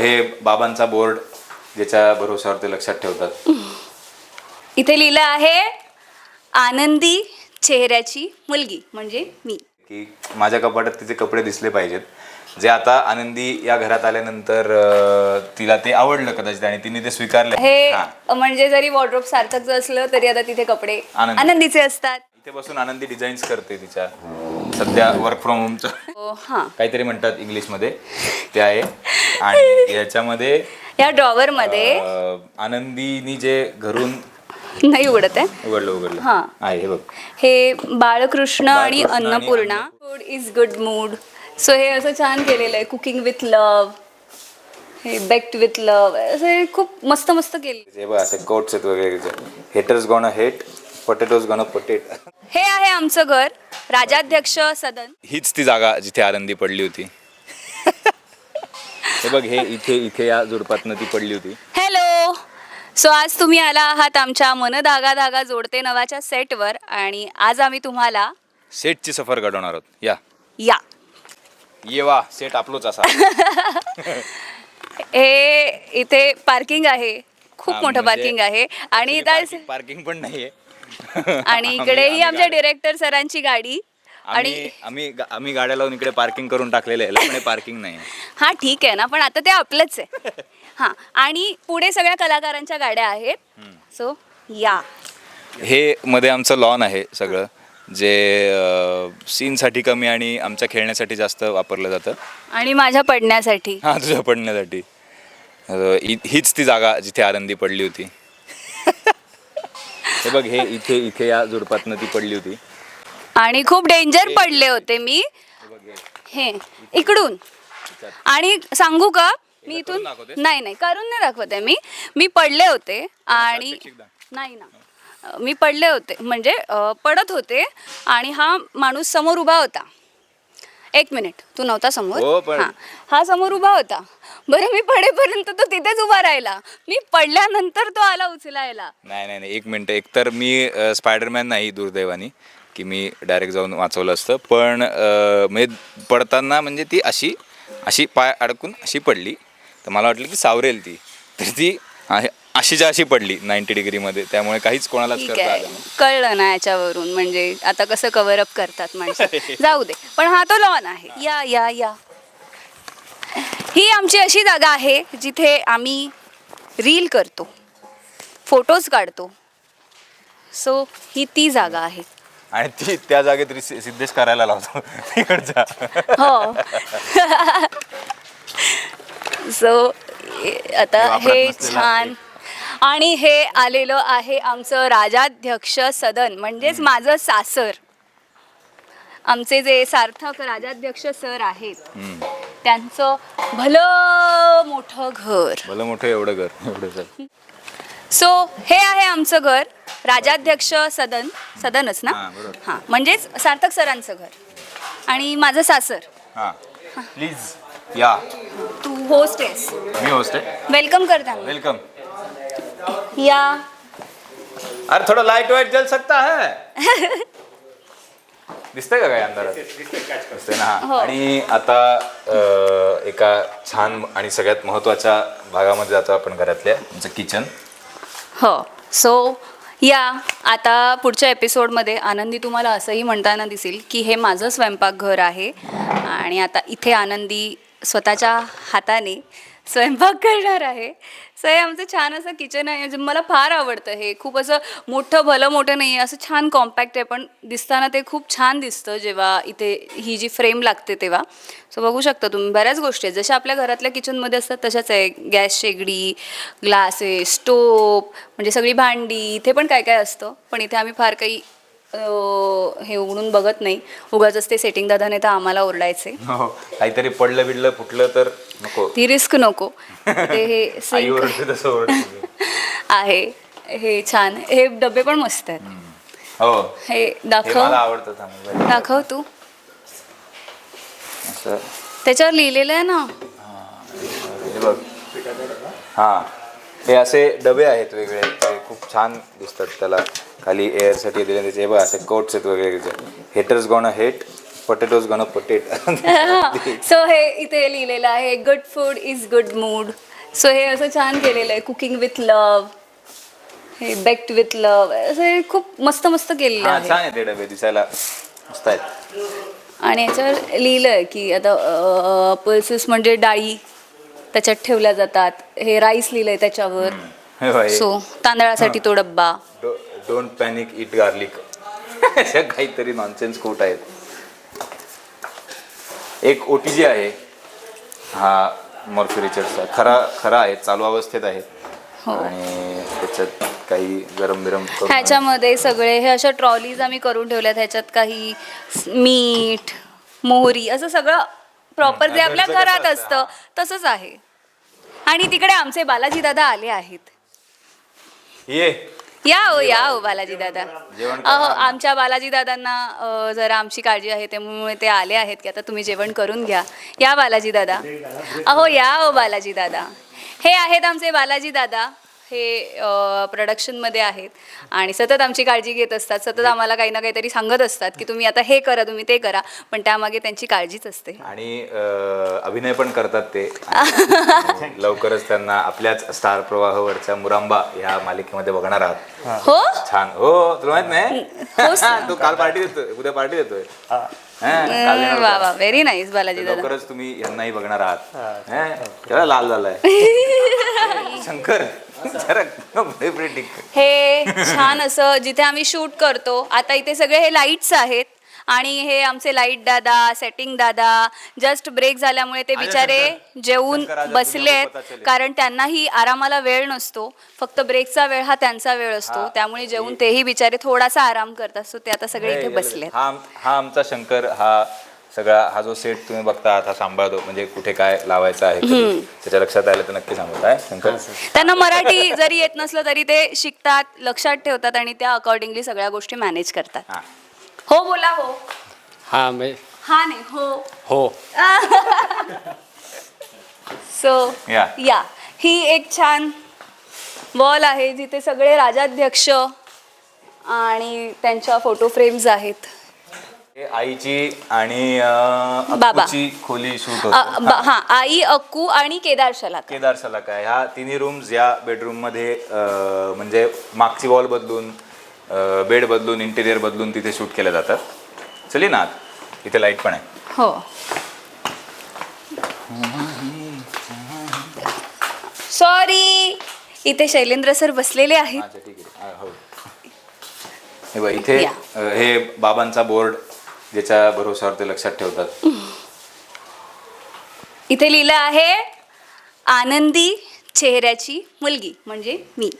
हे बाबांचा बोर्ड ज्याच्या भरोश्यावर ते लक्षात ठेवतात. इथे लिहिलं आहे आनंदी चेहऱ्याची मुलगी म्हणजे मी. की माझ्या कपाटात तिचे कपडे दिसले पाहिजेत. जे आता आनंदी या घरात आल्यानंतर अं, तिला ते आवडलं कदाचित आणि तिने ते स्वीकारले. हे हा. म्हणजे जरी वॉर्ड्रोप सार्थक असलं तरी आता तिथे कपडे आनंदी. आनंदीचे असतात. इथे बसून आनंदी डिझाईन्स करते तिच्या. सध्या वर्क फ्रॉम होमचं हा. काहीतरी म्हणतात इंग्लिशमध्ये. ते आहे. आणि याच्यामध्ये या ड्रॉवर मध्ये अं, आनंदीनी जे घरून नाही उघडत आहे. उघडलं उघडलं. हा. आहे हे बघ. हे बाळकृष्ण आणि बाळकृष्ण आणि Annapurna. Food is good mood so हे असं छान केलेलं आहे. कुकिंग विथ लव हे बेक्ड विथ लव असं हे खूप मस्त मस्त केले हे बघ असे कोट्स आहेत वगैरे haters gonna hate potatoes gonna potate हे आहे आमचं घर. राजाध्यक्ष सदन. हीच ती जागा जिथे आनंदी पडली होती. हे बघ हे इथे इथे या झुडपातनं ती पडली होती. हॅलो सो आज तुम्ही आला आहात आमच्या मन धागा धागा जोडते नवाच्या सेटवर आणि आज आम्ही तुम्हाला सेटची सफर घडवणार आहोत. या. या. ये वा सेट आपलोच असा. हे इथे पार्किंग आहे. खूप मोठं पार्किंग आहे. आणि इथं पार्किंग पण नाहीये. आणि इकडेही आमच्या डिरेक्टर सरांची गाडी. आणि आम्ही आम्ही गाड्या लावून इकडे पार्किंग करून टाकलेले आहे. पार्किंग नाही हा ठीक आहे ना पण आता ते आपलंच आहे. हा आणि पुढे सगळ्या कलाकारांच्या गाड्या आहेत. सो या. हे मध्ये आमचं लॉन आहे सगळं जे सीनसाठी कमी आणि आमच्या खेळण्यासाठी जास्त वापरलं जातं. आणि माझ्या पडण्यासाठी. हा तुझ्या पडण्यासाठी. हीच ती जागा जिथे आनंदी पडली होती. हे बघ हे इथे इथे या झुडपातनं ती पडली होती. आणि खूप डेंजर पडले होते मी. हे इकडून. आणि सांगू का? मी इथून? नाही नाही करून नाही दाखवते मी. मी पडले होते आणि. नाही ना. मी पडले होते म्हणजे पडत होते आणि हा माणूस समोर उभा होता. एक मिनिट तू नव्हता हो, समोर पण- हा. हा समोर उभा होता. बरं मी पडेपर्यंत तो तिथेच उभा राहिला. मी पडल्यानंतर तो आला उचलायला. नाही नाही नाही एक मिनटं एकतर मी स्पायडरमॅन नाही दुर्दैवानी. की मी डायरेक्ट जाऊन वाचवलं असतं. पण म्हणजे पडताना म्हणजे ती अशी अशी पाय अडकून अशी पडली. तर मला वाटलं की सावरेल ती. तर ती अशीच्या अशी पडली नाईन्टी डिग्रीमध्ये त्यामुळे काहीच कोणालाच ठीक करता आहे. आलं नाही. कळलं ना याच्यावरून. म्हणजे आता कसं कव्हर अप करतात माणसं. जाऊ दे. पण हा तो लॉन आहे या या या. ही आमची अशी जागा आहे जिथे आम्ही रील करतो. फोटोज काढतो. सो ही ती जागा आहे. आणि ती त्या जागेत रि- सिद्धेश करायला लावतो. तिकडचा हो. सो आता वापरात हे नसलेलं छान. आणि हे आलेलं आहे आमचं राजाध्यक्ष सदन म्हणजेच माझं सासर. आमचे जे सार्थक राजाध्यक्ष सर आहेत हम्म. त्यांचं भलं मोठं घर. भलं मोठं एवढं घर एवढं घर सो हे आहे आमचं घर. राजाध्यक्ष सदन सदनच ना? हां, बरोबर. हां म्हणजेच सार्थक सरांचं घर. आणि माझं सासर. हां. प्लीज या. तू होस्ट आहेस. मी होस्ट आहे. वेलकम कर त्यांना वेलकम या. अरे थोडं लाइट वाईट जल सकता है? दिसतंय का काय अंधारात? दिसतंय ना हो. हा. आणि आता अं, एका छान आणि सगळ्यात महत्त्वाच्या भागामध्ये जातो आपण घरातल्या आमचं किचन हो. सो या आता पुढच्या एपिसोडमध्ये आनंदी तुम्हाला असंही म्हणताना दिसेल की हे माझं स्वयंपाकघर आहे. आणि आता इथे आनंदी स्वतःच्या हाताने स्वयंपाक करणार आहे. सो हे आमचं छान असं किचन आहे. म्हणजे मला फार आवडतं हे. खूप असं मोठं भलं मोठं नाही आहे असं छान कॉम्पॅक्ट आहे. पण दिसताना ते खूप छान दिसतं जेव्हा इथे ही जी फ्रेम लागते तेव्हा. सो बघू शकता तुम्ही. बऱ्याच गोष्टी आहेत. जशा आपल्या घरातल्या किचनमध्ये असतात तशाच आहे. गॅस शेगडी ग्लासेस स्टोप म्हणजे सगळी भांडी इथे पण काय काय असतं. पण इथे आम्ही फार काही हे उघडून बघत नाही. उगाच ते सेटिंग दादाने तर आम्हाला ओरडायचे. हो काहीतरी पडलं बिडलं फुटलं तर नको. ती रिस्क नको. ते हे आई सिंक ओरडते तसं ओरडते. आहे. हे छान. हे डबे पण मस्त आहेत. हो. हे हे दाखव. मला आवडतं थांब दाखव तू. असं. त्याच्यावर लिहिलेलं आहे ना? हे बघ. हां. हे असे डबे आहेत वेगळे. ते खूप छान दिसतात त्याला. खाली एअरसाठी दिले त्याचे बघ असे कोट्स आहेत वगैरे हेटर्स गॉन हेट पटेटोज गण पटेट सो हे इथे लिहिलेलं आहे good food is good mood so हे असं छान केलेलं आहे कुकिंग विथ लव हे बेक्ड विथ लव असं हे खूप मस्त मस्त केलेलं हा आहे. छान आहे ते डबे दिसायला मस्त आहेत. आणि याच्यावर लिहिलं आहे की आता पल्सेस म्हणजे डाळी त्याच्यात ठेवल्या जातात. हे राईस लिहिलंय त्याच्यावर. हे बघ, हे सो तांदळासाठी तो डब्बा. डोंट पॅनिक इट गार्लिक अशा काहीतरी नॉनसेन्स कोट आहेत. एक ओ टी जी आहे. हा मॉर्फी रिचर्डचा खरा खरा आहे चालू अवस्थेत आहे. हो. आणि त्याच्यात काही गरम बिरम करून- ह्याच्यामध्ये सगळे हे अशा ट्रॉलीज आम्ही करून ठेवल्यात. ह्याच्यात काही स- मीठ मोहरी असं सगळं प्रॉपर जे आपल्या घरचं कसं घरात असतं, असतं तसंच आहे. आणि तिकडे आमचे बालाजी दादा आले आहेत. ये. या हो या हो बालाजी दादा. जेवण अहो? आमच्या बालाजी दादांना अ, जरा आमची काळजी आहे त्यामुळे ते आले आहेत की आता तुम्ही जेवण करून घ्या. या बालाजी दादा. अहो या हो बालाजी दादा. हे आहेत आमचे बालाजी दादा. हे प्रोडक्शनमध्ये आहेत. आणि सतत आमची काळजी घेत असतात. सतत आम्हाला काही ना काहीतरी सांगत असतात की तुम्ही आता हे करा तुम्ही ते करा. पण त्यामागे त्यांची काळजीच असते. आणि अभिनय पण करतात ते. लवकरच त्यांना आपल्याच स्टार प्रवाहावरच्या मुरांबा ह्या मालिकेमध्ये बघणार आहात. हो. छान. हो तुला माहीत नाही? हो तो काल पार्टी देतोय. उद्या पार्टी देतोय. हा, व्हेरी नाईस बालाजी दादा. लवकरच तुम्ही यांनाही बघणार आहात. हा, लाल झालाय. शंकर. हे छान असं जिथे आम्ही शूट करतो आता इथे सगळे हे लाईट्स आहेत आणि हे आमचे लाइट दादा सेटिंग दादा जस्ट ब्रेक झाल्यामुळे ते बिचारे. जेवून बसलेत. कारण त्यांनाही आरामाला वेळ नसतो फक्त ब्रेकचा वेळ हा त्यांचा वेळ असतो. त्यामुळे जेवून तेही बिचारे थोडासा आराम करतात सो ते आता सगळे इथे बसलेत हा हा आमचा शंकर हा सगळा हा जो सेट तुम्ही बघता आहात हा सांभाळतो म्हणजे कुठे काय लावायचं आहे कधी त्याच्या लक्षात आलं तर नक्की सांगू काय शंकर? त्यांना मराठी जरी येत नसलं तरी ते शिकतात लक्षात ठेवतात आणि त्या अकॉर्डिंगली सगळ्या गोष्टी मॅनेज करतात. हा. हो बोला हो. हा मी हा नाही हो. हो. सो या. या. ही एक छान वॉल आहे जिथे सगळे राजाध्यक्ष आणि त्यांच्या फोटो फ्रेम्स आहेत. आईची आणि अं, बाबा. अक्कूची खोली शूट अ, होत ब- हा आई अक्कू आणि केदार शलाका. केदार सलाका आहे ह्या तिन्ही रूम्स या बेडरूममध्ये अं, म्हणजे मागची वॉल बदलून बेड बदलून इंटेरियर बदलून तिथे शूट केल्या जातात. चली ना आत? इथे लाइट पण आहे. हो. सॉरी इथे शैलेंद्र सर बसलेले आहेत. अच्छा ठीक आहे. हा, हो. हे बघ इथे या. अं, हे बाबांचा बोर्ड ज्याच्या भरोश्यावर ते लक्षात ठेवतात. इथे लिहिलं आहे आनंदी चेहऱ्याची मुलगी म्हणजे मी.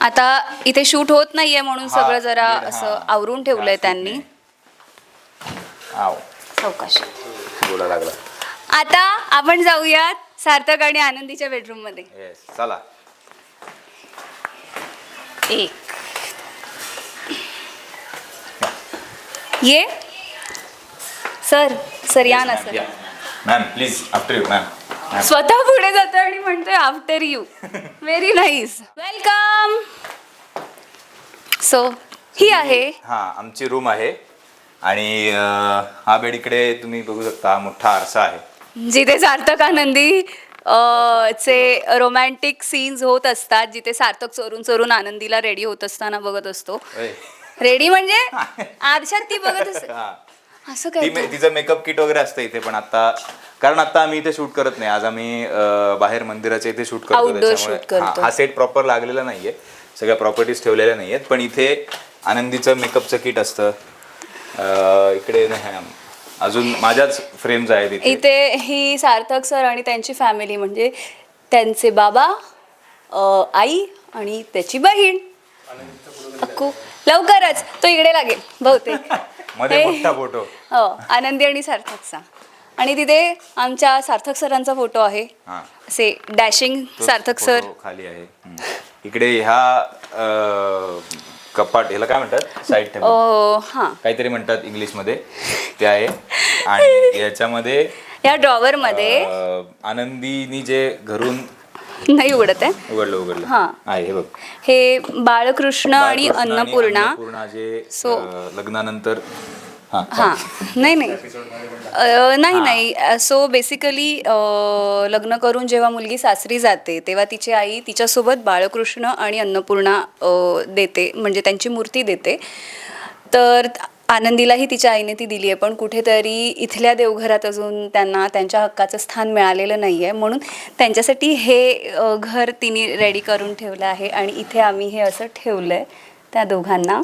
आता इथे शूट होत नाहीये म्हणून सगळं जरा असं. आवरून ठेवलंय त्यांनी. आव. बोला लागला. आता आपण जाऊयात सार्थक आणि आनंदीच्या बेडरूममध्ये येस चला. एक. ये. सर सर या ना sir. Ma'am please after you ma'am स्वतः पुढे जातो आणि म्हणतोय after you very nice welcome so ही आहे. हा आमची रूम आहे. आणि अं, हा बेड इकडे तुम्ही बघू शकता हा मोठा आरसा आहे. जिथे सार्थक आनंदी अ, चे रोमॅन्टिक सीन्स होत असतात जिथे सार्थक चोरून चोरून आनंदीला रेडी होत असताना बघत असतो. रेडी म्हणजे? आरशात ती बघत असते हा. असं ती काय मे- तिचं मेकअप किट वगैरे असतं इथे पण आता कारण आता आम्ही इथे शूट करत नाही. आज आम्ही अं, बाहेर मंदिराच्या इथे शूट करतो Outdoor त्याच्यामुळे- shoot करतो. हा- हा सेट प्रॉपर लागलेला नाहीये. सगळ्या प्रॉपर्टीज ठेवलेल्या नाहीयेत पण इथे आनंदीचं मेकअपचं किट असतं. अं, इकडे नाही, अजून माझ्याच फ्रेम्स आहेत इथे. इथे ही सार्थक सर आणि त्यांची फॅमिली म्हणजे त्यांचे बाबा अ, आई आणि त्याची बहीण. अक्कू लवकरच तो इकडे लागेल बहुतेक. मध्ये हे- मोठा फोटो. हो आनंदी आणि सार्थकचा. आणि तिथे आमच्या सार्थक सरांचा फोटो आहे. हा. असे डॅशिंग सार्थक सर. photo खाली आहे. हम्म. इकडे ह्या अं, कपाट ह्याला काय म्हणतात? साईड टेबल हां. काहीतरी म्हणतात इंग्लिशमध्ये. ते आहे. आणि याच्यामध्ये या ड्रॉवरमध्ये अं, आनंदीनी जे घरून नाही उघडत आहे. उघडलं उघडलं. हां. आहे हे बघ. हे बाळकृष्ण आणि अन्नपूर्णा. जे लग्नानंतर हा हां. नाही नाही. अ, नाही नाही. सो बेसिकली लग्न करून जेव्हा मुलगी सासरी जाते तेव्हा तिची आई तिच्यासोबत बाळकृष्ण आणि अन्नपूर्णा अ, देते म्हणजे त्यांची मूर्ती देते. तर आनंदीलाही तिच्या आईने ती दिली आहे पण कुठेतरी इथल्या देवघरात अजून त्यांना त्यांच्या हक्काचं स्थान मिळालेलं नाही आहे म्हणून त्यांच्यासाठी हे अ, घर तिने रेडी करून ठेवलं आहे आणि इथे आम्ही हे असं ठेवलं आहे त्या दोघांना.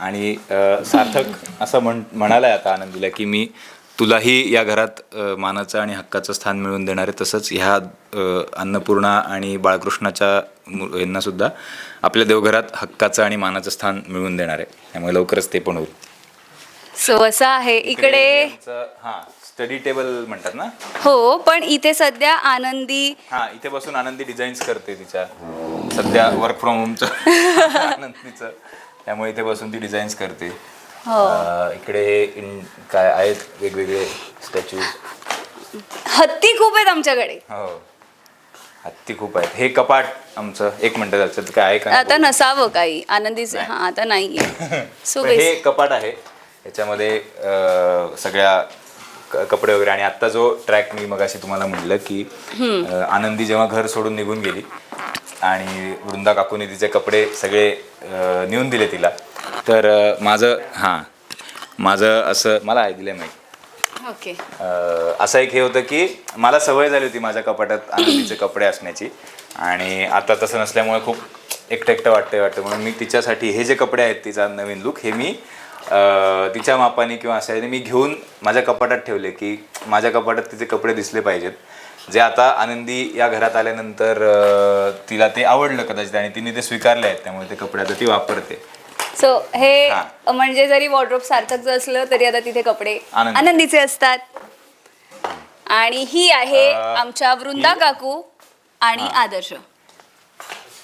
आणि सार्थक असं म्हण म्हणालाय आता आनंदीला की मी तुलाही या घरात मानाचं आणि हक्काचं स्थान मिळवून देणार आहे. तसंच ह्या अन्नपूर्णा आणि बाळकृष्णाच्या मु- यांना सुद्धा आपल्या देवघरात हक्काचं आणि मानाचं स्थान मिळवून देणार आहे. त्यामुळे लवकरच ते पण होईल. सो असं आहे. इकडे हां स्टडी टेबल म्हणतात ना? हो पण इथे सध्या आनंदी हा इथे बसून आनंदी डिझाईन्स करते तिच्या. सध्या वर्क फ्रॉम होमचं आनंदीचं. त्यामुळे इथे बसून ती डिझाईन्स करते. हो. अं, इकडे हे इन काय आहेत वेगवेगळे स्टॅच्यू हत्ती खूप आहेत आमच्याकडे. हो. हत्ती खूप आहेत. हे कपाट आमचं. एक मिनिट त्याच्यात काय आहे का? आता नसावं काही. आनंदीचे हा आता नाहीये. सो पण हे कपाट आहे. याच्यामध्ये अं, सगळ्या क- कपडे वगैरे. आणि आता जो ट्रॅक मी मगाशी तुम्हाला म्हटलं की अं, आनंदी जेव्हा घर सोडून निघून गेली आणि वृंदा काकूने तिचे कपडे सगळे नेऊन दिले तिला. तर माझं हां माझं असं मला आहे दिलं माहीत. ओके. असं एक हे होतं की मला सवय झाली होती माझ्या कपाटात आनंदीचे कपडे असण्याची. आणि आता तसं नसल्यामुळे खूप एकटं एकटं वाटतंय. वाटतं म्हणून मी तिच्यासाठी हे जे कपडे आहेत तिचा नवीन लुक हे मी तिच्या मापाने किंवा असं मी घेऊन माझ्या कपाटात ठेवले की माझ्या कपाटात तिचे कपडे दिसले पाहिजेत. जे आता आनंदी या घरात आल्यानंतर अं, तिला ते आवडलं कदाचित आणि तिने ते स्वीकारले आहेत त्यामुळे ते कपडे आता ती वापरते. सो हे हा. म्हणजे जरी वॉर्ड्रोप सार्थक असलं तरी आता तिथे कपडे आनंदी. आनंदीचे असतात. आणि ही आहे अं, आमच्या वृंदा काकू आणि आदर्श.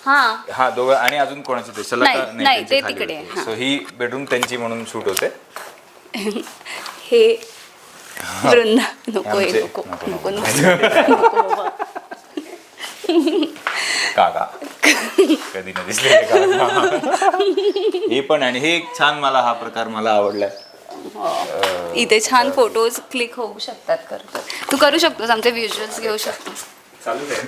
हा. हा दोघं आणि अजून कोणाची ते? नाही, नाही, ते तिकडे. आहे, सो ही बेडरूम त्यांची म्हणून शूट होते. हे वृंदा नको हे नको नको, नको नको. नको बाबा. काका कधी न दिसलेले काका हे पण आणि हे एक छान मला हा प्रकार मला आवडलाय इथे छान फोटोज क्लिक होऊ शकतात करतो तू करू शकतोस आमचे व्हिज्युअल्स घेऊ शकतोस चालू आहे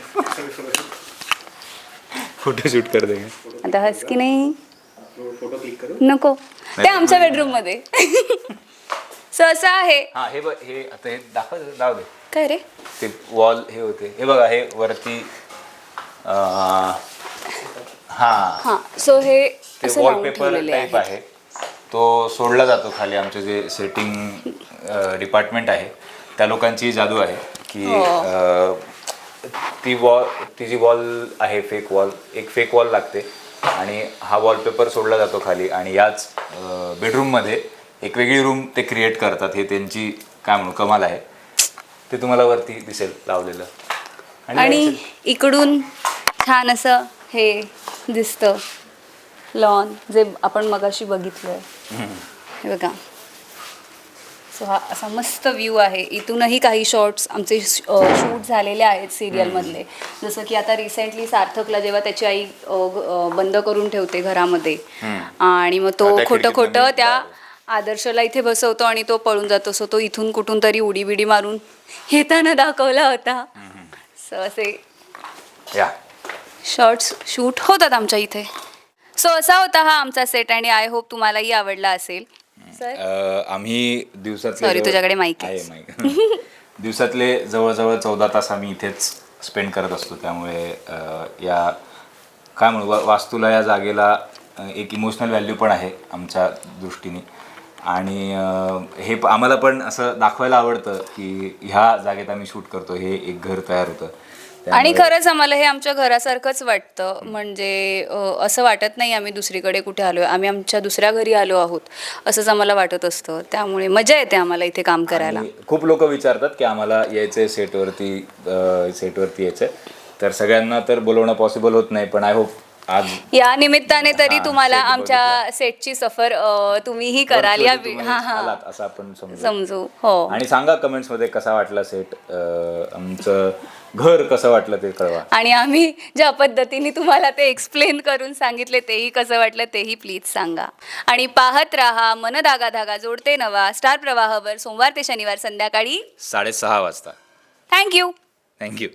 फोटो शूट कर दे आता हस की नाही नको ते आमच्या बेडरूममध्ये सो असं आहे. हा हे बघ हे आता हे दाखव जाऊ दे. काय रे? ते वॉल हे होते. हे बघा हे वरती अं, हा. हा सो हे ते असं लावून वॉलपेपर ठेवलेले टाईप आहे. आहे. तो सोडला जातो खाली आमचे जे सेटिंग डिपार्टमेंट आहे त्या लोकांची जादू आहे की हो. अ, ती वॉल ती जी वॉल आहे फेक वॉल एक फेक वॉल लागते आणि हा वॉलपेपर सोडला जातो खाली आणि याच बेडरूममध्ये एक वेगळी रूम ते क्रिएट करतात हे त्यांची काय म्हणू कमाल आहे. ते तुम्हाला वरती दिसेल लावलेलं. आणि इकडून छान असं हे दिसतं लॉन जे आपण मगाशी बघितलंय. हे बघा. सो हा असा मस्त व्ह्यू आहे. इथूनही काही शॉर्ट्स आमचे शूट झालेले आहेत सिरियलमधले जसं की आता रिसेंटली सार्थकला जेव्हा त्याची आई बंद करून ठेवते घरामध्ये. आणि मग तो खोटं खोटं त्या. आदर्शला इथे बसवतो आणि तो पळून जातो सो तो इथून कुठून तरी उडी बिडी मारून येताना दाखवला होता. सो असे या. शॉर्ट्स शूट होतात आमच्या इथे. सो असा होता हा आमचा सेट आणि आय होप तुम्हालाही आवडला असेल. सर अ, आम्ही दिवसातले Sorry, जवळ- तुझ्याकडे mic आहे. आहे. mic. दिवसातले जवळजवळ चौदा तास आम्ही इथेच स्पेंड करत असतो. त्यामुळे अ, या काय म्हणू वा- वास्तूला या जागेला अ, एक इमोशनल व्हॅल्यू पण आहे आमच्या दृष्टीने. आणि हे प- आम्हाला पण असं दाखवायला आवडतं की ह्या जागेत आम्ही शूट करतो हे एक घर तयार होतं. आणि खरंच आम्हाला हे आमच्या घरासारखंच वाटतं म्हणजे असं वाटत नाही आम्ही दुसरीकडे कुठे आलो आम्ही आमच्या दुसऱ्या घरी आलो आहोत असंच आम्हाला वाटत असतं. त्यामुळे मजा येते आम्हाला इथे काम करायला. खूप लोक विचारतात की आम्हाला यायचंय सेटवरती सेटवरती यायचंय. तर सगळ्यांना तर बोलवणं पॉसिबल होत नाही पण आय होप आज या निमित्ताने तरी हा, तुम्हाला set आमच्या. सेटची सफर अ, तुम्हीही कराल या हा हा. आलात असं आपण समजू. समजू हो. आणि सांगा कमेंट्समध्ये कसा वाटला सेट आमचं घर कसं वाटलं ते कळवा. आणि आम्ही ज्या पद्धतीने तुम्हाला ते एक्सप्लेन करून सांगितले तेही कसं वाटलं तेही प्लीज सांगा. आणि पाहत राहा मन धागा धागा जोडते नवा स्टार प्रवाहवर सोमवार ते शनिवार संध्याकाळी साडेसहा वाजता. Thank you thank you